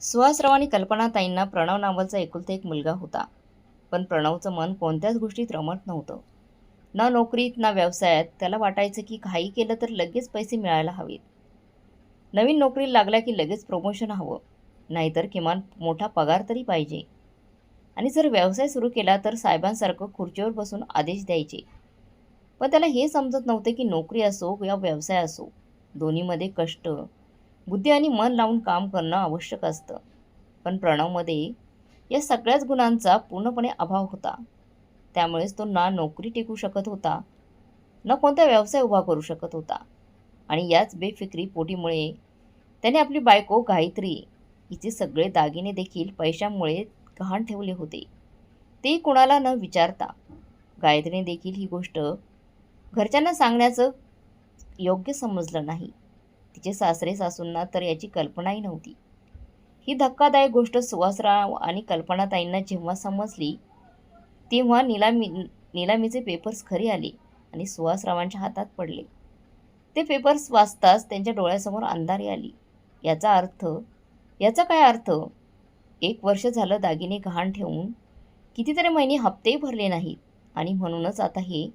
सुहासराव आणि कल्पनाताईंना प्रणव नावाचा एकुलता एक मुलगा होता. पण प्रणवचं मन कोणत्याच गोष्टीत रमत नव्हतं. ना नोकरीत ना व्यवसायात त्याला वाटायचं की काही केलं तर लगेच पैसे मिळायला हवेत. नवीन नोकरीला लागल्या की लगेच प्रमोशन हवं. नाहीतर किमान मोठा पगार तरी पाहिजे. आणि जर व्यवसाय सुरू केला तर साहेबांसारखं खुर्चीवर बसून आदेश द्यायचे. पण त्याला हे समजत नव्हते की नोकरी असो या व्यवसाय असो दोन्हीमध्ये कष्ट बुद्धी आणि मन लावून काम करणं आवश्यक असतं. पण प्रणवमध्ये या सगळ्याच गुणांचा पूर्णपणे अभाव होता. त्यामुळेच तो ना नोकरी टिकू शकत होता न कोणता व्यवसाय उभा करू शकत होता. आणि याच बेफिक्री पोटीमुळे त्याने आपली बायको गायत्री हिचे सगळे दागिने देखील पैशामुळे गहाण ठेवले होते. ते कुणाला न विचारता. गायत्रीने देखील ही गोष्ट घरच्यांना सांगण्याचं योग्य समजलं नाही. तिचे सासरे सासूंना तर याची कल्पनाही नव्हती. ही धक्कादायक गोष्ट सुहासराव आणि कल्पनाताईंना जेव्हा समजली तेव्हा निलामी निलामीचे पेपर्स खरी आले आणि सुहासरावांच्या हातात पडले. ते पेपर्स वाचताच त्यांच्या डोळ्यासमोर अंधारी आली. याचा अर्थ याचा काय अर्थ? एक वर्ष झालं दागिने गहाण ठेवून कितीतरी महिने हप्तेही भरले नाहीत आणि म्हणूनच आता हे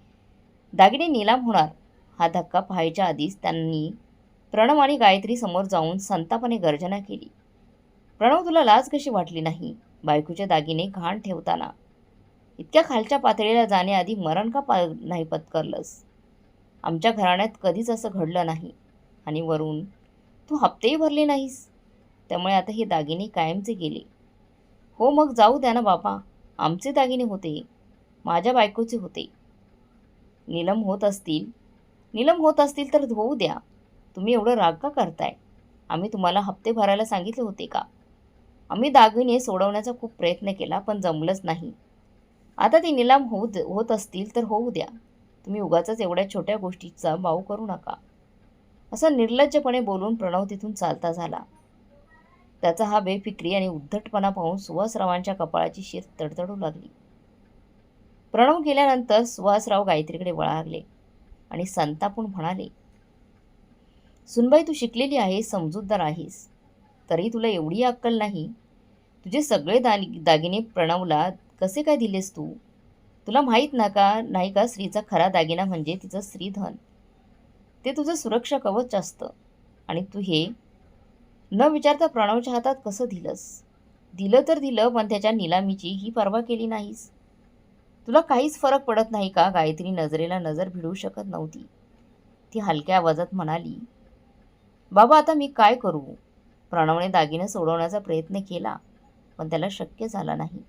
दागिने निलाम होणार हा धक्का पाहायच्या आधीच त्यांनी प्रणव आणि गायत्री समोर जाऊन संतापाने गर्जना केली. प्रणव तुला लाज कशी वाटली नाही? बायकोचे दागिने घाण ठेवताना. इतक्या खालच्या पातळीला जाण्याआधी मरण का पा नाही पत्करलंस? आमच्या घराण्यात कधीच असं घडलं नाही. आणि वरून तू हप्तेही भरले नाहीस. त्यामुळे आता हे दागिने कायमचे गेले. हो मग जाऊ द्या ना बाबा आमचे दागिने होते. माझ्या बायकोचे होते. नीलम होत असतील. नीलम होत असतील तर होऊ द्या. तुम्ही एवढं राग का करताय? आम्ही तुम्हाला हप्ते भरायला सांगितले होते का? आम्ही दागिने सोडवण्याचा खूप प्रयत्न केला पण जमलंच नाही. आता ते निलाम होऊ द होत असतील तर होऊ द्या. तुम्ही उगाच एवढ्या छोट्या गोष्टीचा बाऊ करू नका. असं निर्लज्जपणे बोलून प्रणव तिथून चालता झाला. त्याचा हा बेफिक्री आणि उद्धटपणा पाहून सुहासरावांच्या कपाळाची शीर तडतडू लागली. प्रणव गेल्यानंतर सुहासराव गायत्रीकडे वळागले आणि संतापून म्हणाले सुनबाई तू शिकलेली आहेस समजूतदार आहेस. तरी तुला एवढी अक्कल नाही? तुझे सगळे दानि दागिने प्रणवला कसे काय दिलेस तू? तुला माहीत ना का? नाही का? स्त्रीचा खरा दागिना म्हणजे तिचं स्त्रीधन. ते तुझं सुरक्षा कवच असतं. आणि तू हे न विचारता प्रणवच्या हातात कसं दिलंस? दिलं तर दिलं पण त्याच्या निलामीची ही पर्वा केली नाहीस. तुला काहीच फरक पडत नाही का? गायत्री नजरेला नजर भिडू शकत नव्हती. ती हलक्या आवाजात म्हणाली बाबा आता मी काय करू? प्रणवने दागिने सोडवण्याचा प्रयत्न केला पण त्याला शक्य झाला नाही.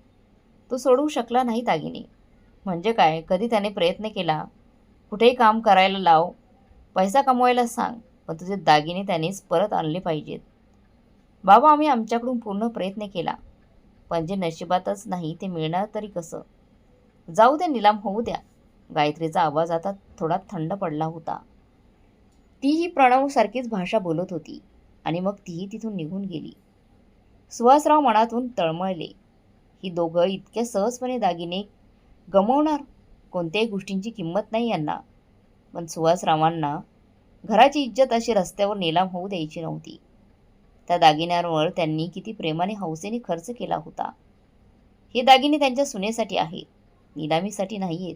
तो सोडवू शकला नाही दागिने. म्हणजे काय? कधी त्याने प्रयत्न केला? कुठेही काम करायला लाव. पैसा कमवायला सांग पण तुझे दागिने त्यानेच परत आणले पाहिजेत. बाबा आम्ही आमच्याकडून पूर्ण प्रयत्न केला पण जे नशिबातच नाही ते मिळणार तरी कसं? जाऊ द्या निलाम होऊ द्या. गायत्रीचा आवाज आता थोडा थंड पडला होता. तीही प्रणवसारखीच भाषा बोलत होती आणि मग तीही तिथून निघून गेली. सुहासराव मनातून तळमळले. ही दोघं इतक्या सहजपणे दागिने गमवणार? कोणत्याही गोष्टींची किंमत नाही यांना. पण सुहासरावांना घराची इज्जत अशी रस्त्यावर निलाम होऊ द्यायची नव्हती. त्या दागिन्यांवर त्यांनी किती प्रेमाने हौसेने खर्च केला होता. हे दागिने त्यांच्या सुनेसाठी आहेत. निलामीसाठी नाही आहेत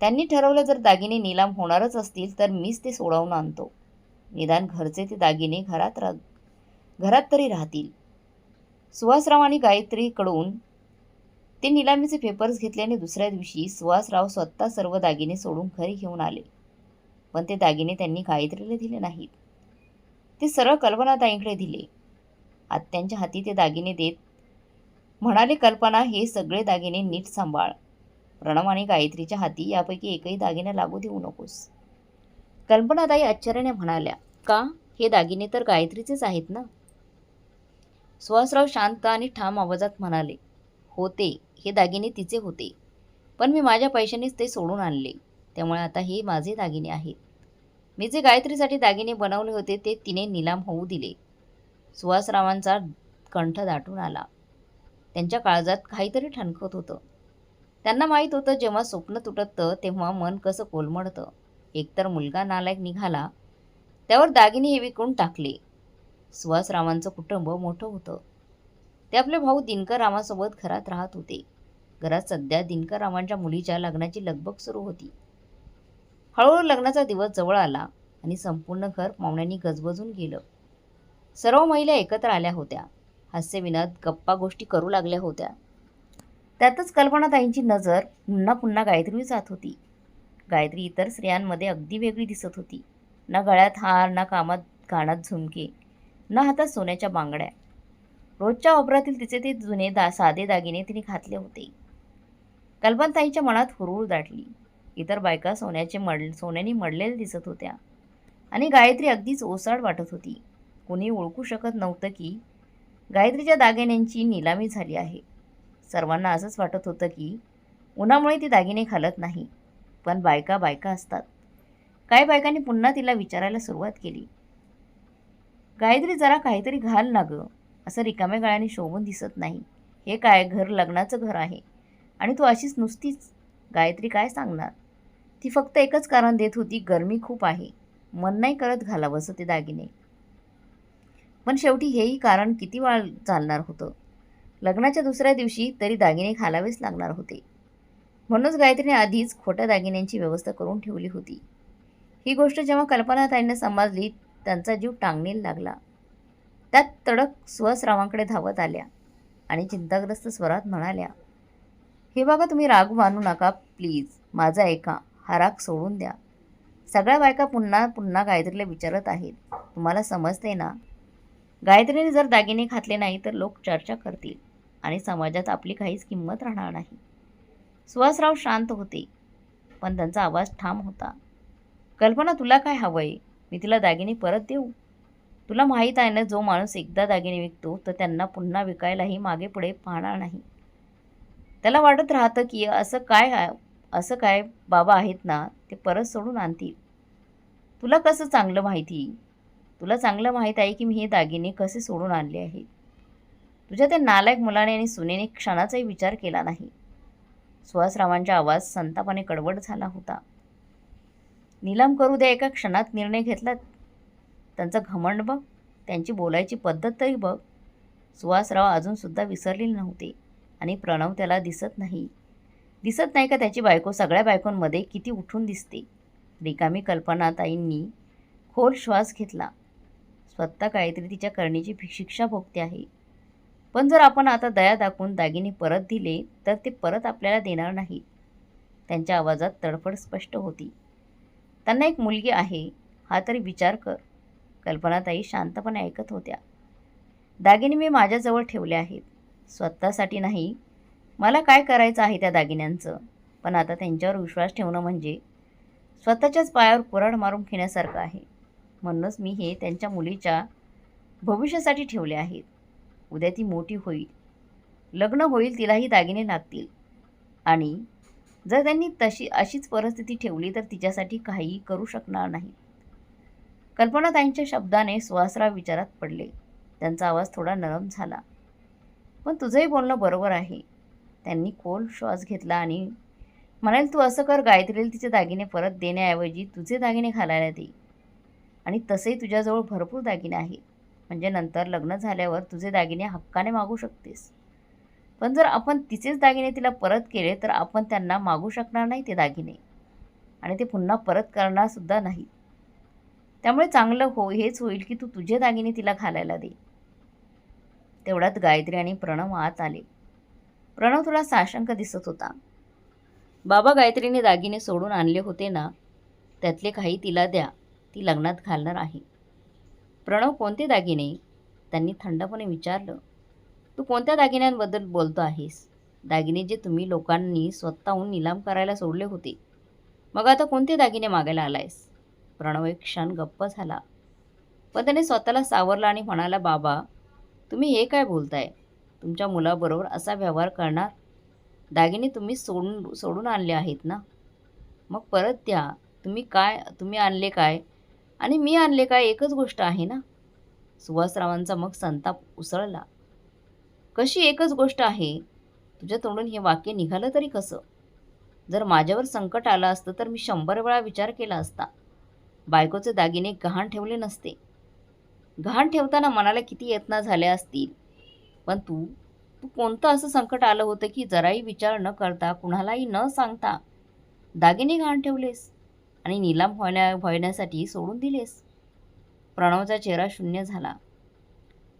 त्यांनी ठरवलं जर दागिने निलाम होणारच असतील तर मीच ते सोडवून आणतो. निदान घरचे ते दागिने घरात रा घरात तरी राहतील. सुहासराव आणि गायत्रीकडून ते निलामीचे पेपर्स घेतल्याने दुसऱ्या दिवशी सुहासराव स्वतः सर्व दागिने सोडून घरी घेऊन आले. पण ते दागिने त्यांनी गायत्रीला दिले नाहीत. ते सरळ कल्पनाताईंकडे दिले. आत्यांच्या हाती ते दागिने देत म्हणाले कल्पना हे सगळे दागिने नीट सांभाळ. प्रणव आणि गायत्रीच्या हाती यापैकी एकही दागिना लागू देऊ नकोस. कल्पनाताई आश्चर्याने म्हणाल्या का? हे दागिने तर गायत्रीचेच आहेत ना? सुहासराव शांत आणि ठाम आवाजात म्हणाले होते हे दागिने तिचे होते. पण मी माझ्या पैशानेच ते सोडून आणले. त्यामुळे आता हे माझे दागिने आहेत. मी जे गायत्रीसाठी दागिने बनवले होते ते तिने निलाम होऊ दिले. सुहासरावांचा कंठ दाटून आला. त्यांच्या काळजात काहीतरी ठणकत होतं. त्यांना माहीत होतं जेव्हा स्वप्न तुटतं तेव्हा मन कसं कोलमडतं. एकतर मुलगा नालायक निघाला त्यावर दागिने हे विकून टाकले. सुहासरावांचं कुटुंब मोठं होतं. ते आपले भाऊ दिनकर रामासोबत घरात राहत होते. घरात सध्या दिनकर रामांच्या मुलीच्या लग्नाची लगबग सुरू होती. हळूहळू लग्नाचा दिवस जवळ आला आणि संपूर्ण घर पाहुण्यांनी गजबजून गेलं. सर्व महिला एकत्र आल्या होत्या. हास्यविनात गप्पा गोष्टी करू लागल्या होत्या. त्यातच कल्पनाताईंची नजर पुन्हा पुन्हा गायत्रीवर जात होती. गायत्री इतर स्त्रियांमध्ये अगदी वेगळी दिसत होती. ना गळ्यात हार ना कामात कानात झुमके ना हातात सोन्याच्या बांगड्या. रोजच्या वापरातील तिचे ते जुने दा साधे दागिने तिने घातले होते. कल्पनाताईच्या मनात हुरहुर दाटली. इतर बायका सोन्याचे मड सोन्याने मडलेल्या दिसत होत्या. आणि गायत्री अगदीच ओसाड वाटत होती. कोणी ओळखू शकत नव्हतं की गायत्रीच्या दागिन्यांची निलामी झाली आहे. सर्वांना असंच वाटत होतं की उन्हामुळे ती दागिने घालत नाही पण बायका बायका असतात. काही बायकांनी पुन्हा तिला विचारायला सुरुवात केली. गायत्री जरा काहीतरी घाल ना गं. असं रिकाम्या गळ्याने शोभून दिसत नाही. हे काय घर लग्नाचं घर आहे? आणि तू अशीच नुसतीच. गायत्री काय सांगणार? ती फक्त एकच कारण देत होती गरमी खूप आहे. मन नाही करत घालावंसं ते दागिने. पण शेवटी हेही कारण किती वाळ चालणार होतं? लग्नाच्या दुसऱ्या दिवशी तरी दागिने घालावेच लागणार होते. म्हणूनच गायत्रीने आधीच खोट्या दागिन्यांची व्यवस्था करून ठेवली होती. ही गोष्ट जेव्हा कल्पनाताईंना समजली त्यांचा जीव टांगणीला लागला. त्यात तडक स्वस्रावांकडे धावत आल्या आणि चिंताग्रस्त स्वरात म्हणाल्या हे बघा तुम्ही राग मानू नका प्लीज. माझा ऐका. हा राग सोडून द्या. सगळ्या बायका पुन्हा पुन्हा गायत्रीला विचारत आहेत. तुम्हाला समजते ना? गायत्रीने जर दागिने घातले नाही तर लोक चर्चा करतील. आणि समाजात आपली काहीच किंमत राहणार नाही. सुहासराव शांत होते पण त्यांचा आवाज ठाम होता. कल्पना तुला काय हवंय? मी तिला दागिने परत देऊ? तुला माहीत आहे ना जो माणूस एकदा दागिने विकतो तर त्यांना पुन्हा विकायलाही मागे पुढे पाहणार नाही. त्याला वाटत राहतं की असं काय असं काय बाबा आहेत ना ते परत सोडून आणतील. तुला कसं चांगलं माहिती? तुला चांगलं माहीत आहे की मी हे दागिने कसे सोडून आणले आहेत? तुझ्या त्या नालायक मुलाने आणि सुनेने क्षणाचाही विचार केला नाही. सुहासरावांचा आवाज संतापाने कडवड झाला होता. निलाम करू द्या एका क्षणात निर्णय घेतला त्यांचं घमंड बघ. त्यांची बोलायची पद्धत तरी बघ. सुहासराव अजूनसुद्धा विसरलेले नव्हते आणि प्रणव त्याला दिसत नाही. दिसत नाही का त्याची बायको? सगळ्या बायकोंमध्ये किती उठून दिसते. रिकामी कल्पना ताईंनी खोल श्वास घेतला. स्वतः काहीतरी तिच्या करणीची शिक्षा भोगते आहे. पण जर आपण आता दया दाखवून दागिने परत दिले तर ते परत आपल्याला देणार नाही त्यांच्या आवाजात तडफड स्पष्ट होती. त्यांना एक मुलगी आहे हा तरी विचार कर. कल्पनाताई शांतपणे ऐकत होत्या. दागिने मी माझ्याजवळ ठेवले आहेत. स्वतःसाठी नाही. मला काय करायचं आहे त्या दागिन्यांचं? पण आता त्यांच्यावर विश्वास ठेवणं म्हणजे स्वतःच्याच पायावर कुऱ्हाड मारून घेण्यासारखं आहे. म्हणूनच मी हे त्यांच्या मुलीच्या भविष्यासाठी ठेवले आहेत. उद्या ती मोठी होईल. लग्न होईल तिलाही दागिने लागतील. आणि जर त्यांनी तशी अशीच परिस्थिती ठेवली तर तिच्यासाठी काहीही करू शकणार नाही. कल्पनाताईंच्या शब्दाने सुहासराव विचारात पडले. त्यांचा आवाज थोडा नरम झाला. पण तुझंही बोलणं बरोबर आहे. त्यांनी खोल श्वास घेतला आणि म्हणाल तू असं कर गायत्रीला तिचे दागिने परत देण्याऐवजी तुझे दागिने घालायला दे. आणि तसेही तुझ्याजवळ भरपूर दागिने आहेत. म्हणजे नंतर लग्न झाल्यावर तुझे दागिने हक्काने मागू शकतेस. पण जर आपण तिचेच दागिने तिला परत केले तर आपण त्यांना मागू शकणार नाही ते दागिने. आणि ते पुन्हा परत करणारसुद्धा नाही. त्यामुळे चांगलं हो हेच होईल की तू तुझे दागिने तिला घालायला दे. तेवढ्यात गायत्री आणि प्रणव आत आले. प्रणव तुला साशंक दिसत होता. बाबा गायत्रीने दागिने सोडून आणले होते ना? त्यातले काही तिला द्या. ती लग्नात घालणार आहे. प्रणव कोणते दागिने? त्यांनी थंडपणे विचारलं. तू कोणत्या दागिन्यांबद्दल बोलतो आहेस? दागिने जे तुम्ही लोकांनी स्वतःहून निलाम करायला सोडले होते. मग आता कोणते दागिने मागायला आलायस? प्रणव एक क्षण गप्प झाला. पण त्याने स्वतःला सावरला आणि म्हणाला बाबा तुम्ही हे काय बोलताय? तुमच्या मुलाबरोबर असा व्यवहार करणार? दागिने तुम्ही सोडून सोडून आणले आहेत ना? मग परत द्या. तुम्ही काय तुम्ही आणले काय? आणि मी आणले काय एकच गोष्ट आहे ना? सुहासरावांचा मग संताप उसळला. कशी एकच गोष्ट आहे? तुझ्या तोंडून हे वाक्य निघालं तरी कसं? जर माझ्यावर संकट आलं असतं तर मी शंभर वेळा विचार केला असता. बायकोचे दागिने गहाण ठेवले नसते. गहाण ठेवताना मनाला किती यत्ना झाल्या असतील? पण तू तू कोणतं असं संकट आलं होतं की जराही विचार न करता कुणालाही न सांगता दागिने गहाण ठेवलेस? आणि निलाम व्हायला व्हायण्यासाठी सोडून दिलेस. प्रणवचा चेहरा शून्य झाला.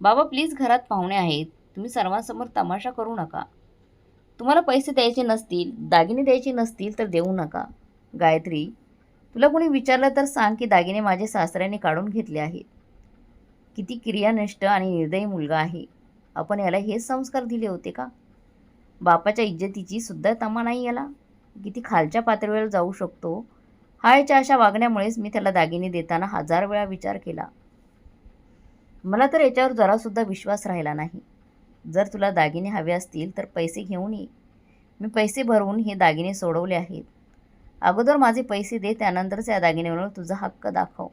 बाबा प्लीज घरात पाहुणे आहेत. तुम्ही सर्वांसमोर तमाशा करू नका. तुम्हाला पैसे द्यायचे नसतील दागिने द्यायचे नसतील तर देऊ नका. गायत्री तुला कोणी विचारलं तर सांग की दागिने माझ्या सासऱ्याने काढून घेतले आहेत. किती क्रियानिष्ठ आणि निर्दयी मुलगा आहे. आपण याला हेच संस्कार दिले होते का? बापाच्या इज्जतीची सुद्धा तमा नाही याला. किती खालच्या पातळीवर जाऊ शकतो? हा याच्या अशा वागण्यामुळेच मी त्याला दागिने देताना हजार वेळा विचार केला. मला तर याच्यावर जरासुद्धा विश्वास राहिला नाही. जर तुला दागिने हवे असतील तर पैसे घेऊन ये. मी पैसे भरवून हे दागिने सोडवले आहेत. अगोदर माझे पैसे दे त्यानंतरच या दागिन्यावर तुझा हक्क दाखव.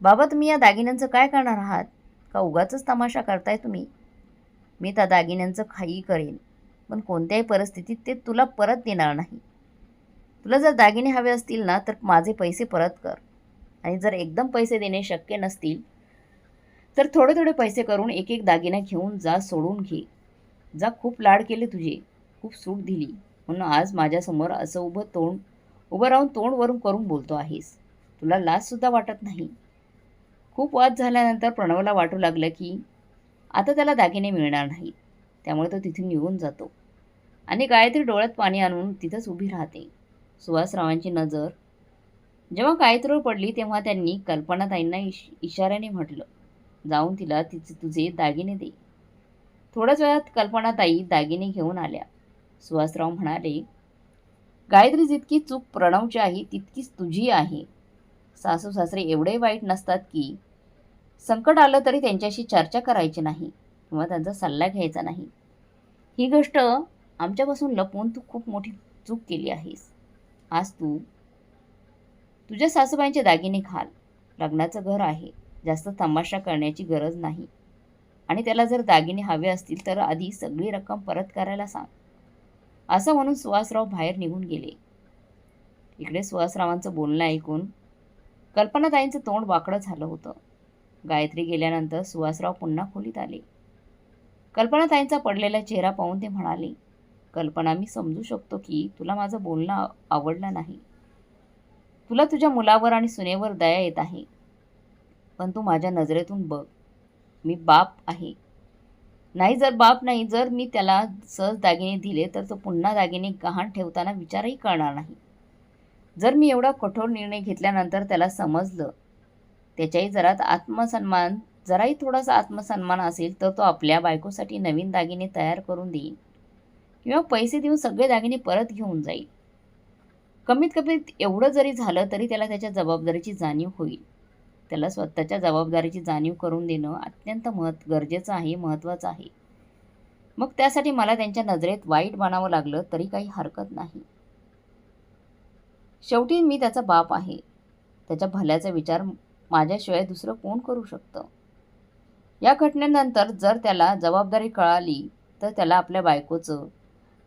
बाबा तुम्ही या दागिन्यांचं काय करणार आहात? का उगाच तमाशा करताय तुम्ही? मी त्या दागिन्यांचं खाई करेन पण कोणत्याही परिस्थितीत ते तुला परत देणार नाही. तुला जर दागिने हवे असतील ना तर माझे पैसे परत कर. आणि जर एकदम पैसे देणे शक्य नसतील तर थोडे थोडे पैसे करून एक एक दागिना घेऊन जा सोडून घे. जा खूप लाड केले तुझे. खूप सूट दिली. म्हणून आज माझ्यासमोर असं उभं तोंड उभं राहून तोंड वरून करून बोलतो आहेस. तुला लाजसुद्धा वाटत नाही. खूप वाद झाल्यानंतर प्रणवला वाटू लागलं की आता त्याला दागिने मिळणार नाहीत. त्यामुळे तो तिथून निघून जातो. आणि गायत्री डोळ्यात पाणी आणून तिथंच उभी राहते. सुहासरावांची नजर. जेव्हा गायत्रीवर पडली तेव्हा त्यांनी कल्पनाताईंना इश इशाऱ्याने म्हटलं जाऊन तिला तिचे तुझे दागिने दे. थोड्याच वेळात कल्पनाताई दागिने घेऊन आल्या. सुहासराव म्हणाले गायत्री जितकी चूक प्रणवची आहे तितकीच तुझी आहे. सासू सासरे एवढे वाईट नसतात की संकट आलं तरी त्यांच्याशी चर्चा करायची नाही किंवा त्यांचा सल्ला घ्यायचा नाही. ही गोष्ट आमच्यापासून लपवून तू खूप मोठी चूक केली आहेस. आज तू तुझ्या सासूबाईंचे दागिने खाल. लग्नाचं घर आहे. जास्त तमाशा करण्याची गरज नाही. आणि त्याला जर दागिने हवे असतील तर आधी सगळी रक्कम परत करायला सांग. असं म्हणून सुहासराव बाहेर निघून गेले. इकडे सुहासरावांचं बोलणं ऐकून कल्पनाताईंचं तोंड वाकडं झालं होतं. गायत्री गेल्यानंतर सुहासराव पुन्हा खोलीत आले. कल्पनाताईंचा पडलेला चेहरा पाहून ते म्हणाले कल्पना मी समजू शकतो की तुला माझं बोलणं आवडलं नाही. तुला तुझ्या मुलावर आणि सुनेवर दया येत आहे. पण तू माझ्या नजरेतून बघ. मी बाप आहे. नाही जर बाप नाही जर मी त्याला सहज दागिने दिले तर तो पुन्हा दागिने गहाण ठेवताना विचारही करणार नाही. जर मी एवढा कठोर निर्णय घेतल्यानंतर त्याला समजलं त्याच्याही जरा आत्मसन्मान जराही थोडासा आत्मसन्मान असेल तर तो आपल्या बायकोसाठी नवीन दागिने तयार करून देईल किंवा पैसे देऊन सगळे दागिने परत घेऊन जाईल. कमीत कमी एवढं जरी झालं तरी त्याला त्याच्या जबाबदारीची जाणीव होईल. त्याला स्वतःच्या जबाबदारीची जाणीव करून देणं अत्यंत महत् गरजेचं आहे महत्त्वाचं आहे. मग त्यासाठी मला त्यांच्या नजरेत वाईट बनावं लागलं तरी काही हरकत नाही. शेवटी मी त्याचा बाप आहे. त्याच्या भल्याचा विचार माझ्याशिवाय दुसरं कोण करू शकतं? या घटनेनंतर जर त्याला जबाबदारी कळाली तर त्याला आपल्या बायकोचं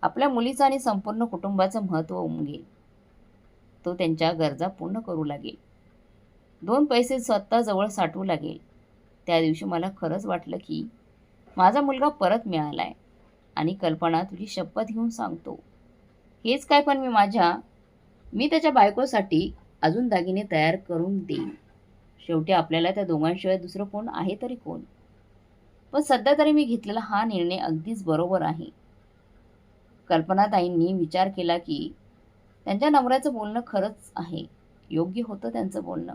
आपल्या मुलीचं आणि संपूर्ण कुटुंबाचं महत्त्व उमगेल. तो त्यांच्या गरजा पूर्ण करू लागेल. दोन पैसे स्वतःजवळ साठवू लागेल. त्या दिवशी मला खरंच वाटलं की माझा मुलगा परत मिळाला आहे आणि कल्पना तुझी शपथ घेऊन सांगतो. हेच काय पण मी माझ्या मी त्याच्या बायकोसाठी अजून दागिने तयार करून देईन. शेवटी आपल्याला त्या दोघांशिवाय दुसरं कोण आहे तरी कोण? पण सध्या तरी मी घेतलेला हा निर्णय अगदीच बरोबर आहे. कल्पनाताईंनी विचार केला की त्यांच्या नवऱ्याचं बोलणं खरंच आहे. योग्य होतं त्यांचं बोलणं.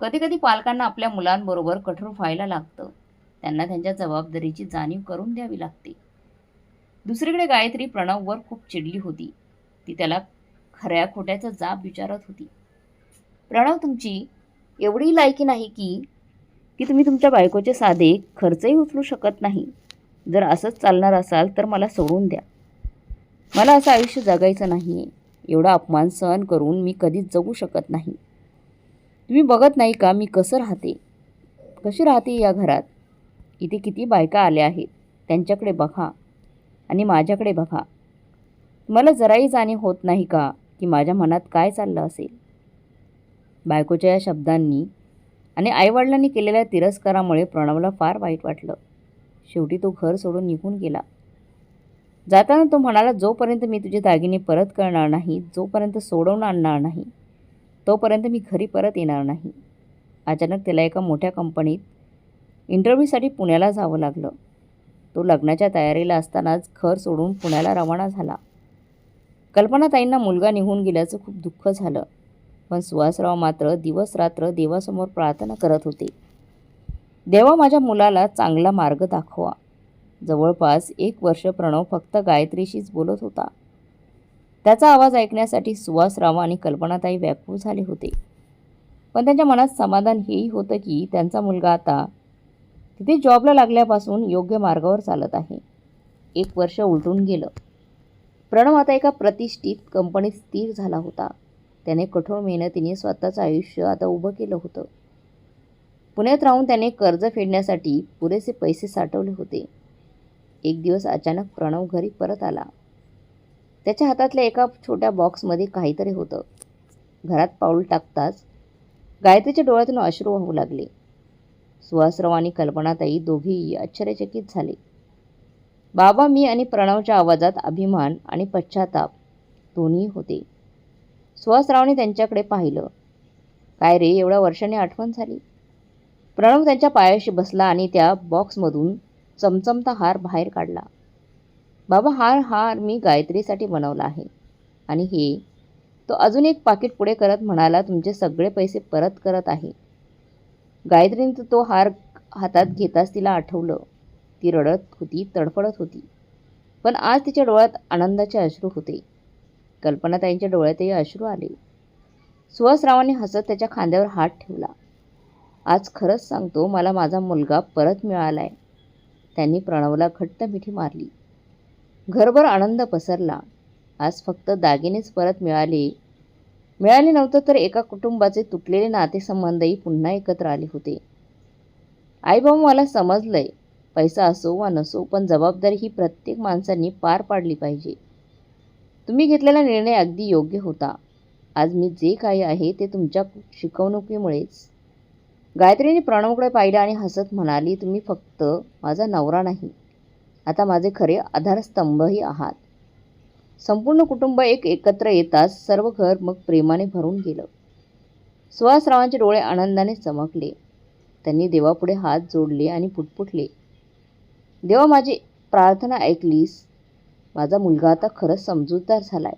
कधीकधी पालकांना आपल्या मुलांबरोबर कठोर व्हायला लागतं. त्यांना त्यांच्या जबाबदारीची जाणीव करून द्यावी लागते. दुसरीकडे गायत्री प्रणववर खूप चिडली होती. ती त्याला खऱ्या खोट्याचा जाब विचारत होती. प्रणव तुमची एवढी लायकी नाही की की तुम्ही तुमच्या बायकोचे साधे खर्चही उचलू शकत नाही. जर असंच चालणार असाल तर मला सोडून द्या. मला असं आयुष्य जगायचं नाही एवढा अपमान सहन करून मी कधीच जगू शकत नाही. तुम्ही बघत नाही का मी कसं राहते? कशी राहते या घरात? इथे किती बायका आल्या आहेत. त्यांच्याकडे बघा. आणि माझ्याकडे बघा. मला जराही जाणीव होत नाही का की माझ्या मनात काय चाललं असेल? बायकोच्या या शब्दांनी आणि आईवडिलांनी केलेल्या तिरस्कारामुळे प्रणवला फार वाईट वाटलं. शेवटी तो घर सोडून निघून गेला. जाताना तो म्हणाला जोपर्यंत मी तुझे दागिने परत करणार नाही जोपर्यंत सोडवून आणणार नाही तोपर्यंत मी घरी परत येणार नाही. अचानक त्याला एका मोठ्या कंपनीत इंटरव्ह्यूसाठी पुण्याला जावं लागलं. तो लग्नाच्या तयारीला असतानाच घर सोडून पुण्याला रवाना झाला. कल्पनाताईंना मुलगा निघून गेल्याचं खूप दुःख झालं. पण सुहासराव मात्र दिवस रात्र देवासमोर प्रार्थना करत होते. देवा माझ्या मुलाला चांगला मार्ग दाखवा. जवळपास एक वर्ष प्रणव फक्त गायत्रीशीच बोलत होता. त्याचा आवाज ऐकण्यासाठी सुवासराव आणि कल्पनाताई व्याकुळ झाले होते. पण त्यांच्या मनात समाधान हेही होतं की त्यांचा मुलगा आता तिथे जॉबला लागल्यापासून योग्य मार्गावर चालत आहे. एक वर्ष उलटून गेलं. प्रणव आता एका प्रतिष्ठित कंपनीत स्थिर झाला होता. त्याने कठोर मेहनतीने स्वतःचं आयुष्य आता उभं केलं होतं. पुण्यात राहून त्याने कर्ज फेडण्यासाठी पुरेसे पैसे साठवले होते. एक दिवस अचानक प्रणव घरी परत आला. त्याच्या हातातल्या एका छोट्या बॉक्समध्ये काहीतरी होतं. घरात पाऊल टाकताच गायत्रीच्या डोळ्यातून अश्रू वाहू लागले. सुहासराव आणि कल्पनाताई दोघेही आश्चर्यचकित झाले. बाबा मी आणि प्रणवच्या आवाजात अभिमान आणि पश्चाताप दोन्ही होते. सुहासरावने त्यांच्याकडे पाहिलं. काय रे एवढ्या वर्षाने आठवण झाली? प्रणव त्यांच्या पायाशी बसला आणि त्या बॉक्समधून चमचमता हार बाहेर काढला. बाबा हार हार मी गायत्रीसाठी बनवला आहे. आणि हे? तो अजून एक पाकिट पुढे करत म्हणाला तुमचे सगळे पैसे परत करत आहे. गायत्रीनं तो हार हातात घेताच तिला आठवलं. ती रडत होती तडफडत होती. पण आज तिच्या डोळ्यात आनंदाचे अश्रू होते. कल्पनाताईंच्या डोळ्यातही अश्रू आले. सुहासरावांनी हसत त्याच्या खांद्यावर हात ठेवला. आज खरंच सांगतो मला माझा मुलगा परत मिळाला आहे त्यांनी प्रणवला घट्ट मिठी मारली. घरभर आनंद पसरला. आज फक्त दागिनेच परत मिळाले. मिळाले नव्हतं तर एका कुटुंबाचे तुटलेले नातेसंबंधही पुन्हा एकत्र आले होते. आईबाबा मला समजलंय पैसा असो वा नसो पण जबाबदारी ही प्रत्येक माणसांनी पार पाडली पाहिजे. तुम्ही घेतलेला निर्णय अगदी योग्य होता. आज मी जे काही आहे ते तुमच्या शिकवणुकीमुळेच. गायत्रीने प्रणवकडे पाहिलं आणि हसत म्हणाली तुम्ही फक्त माझा नवरा नाही आता माझे खरे आधारस्तंभही आहात. संपूर्ण कुटुंब एक एकत्र येताच सर्व घर मग प्रेमाने भरून गेलं. सुहासरावांचे डोळे आनंदाने चमकले. त्यांनी देवापुढे हात जोडले आणि पुटपुटले. देवा माझी प्रार्थना ऐकलीस. माझा मुलगा आता खरंच समजूतदार झालाय.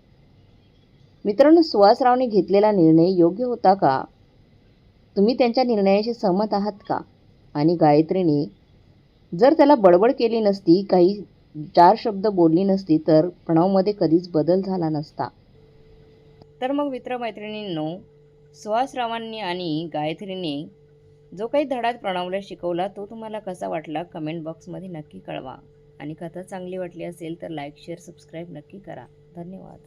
मित्रांनो सुहासरावने घेतलेला निर्णय योग्य होता का? तुम्ही त्यांच्या निर्णयाशी सहमत आहात का? आणि गायत्रीने जर त्याला बडबड केली नसती काही चार शब्द बोलली नसती तर प्रणवमध्ये कधीच बदल झाला नसता. तर मग मित्रमैत्रिणींनो सुहासरावांनी आणि गायत्रीने जो काही धडात प्रणवला शिकवला तो तुम्हाला कसा वाटला? कमेंट बॉक्समध्ये नक्की कळवा. आणि कथा चांगली वाटली असेल तर लाईक शेअर सबस्क्राईब नक्की करा. धन्यवाद.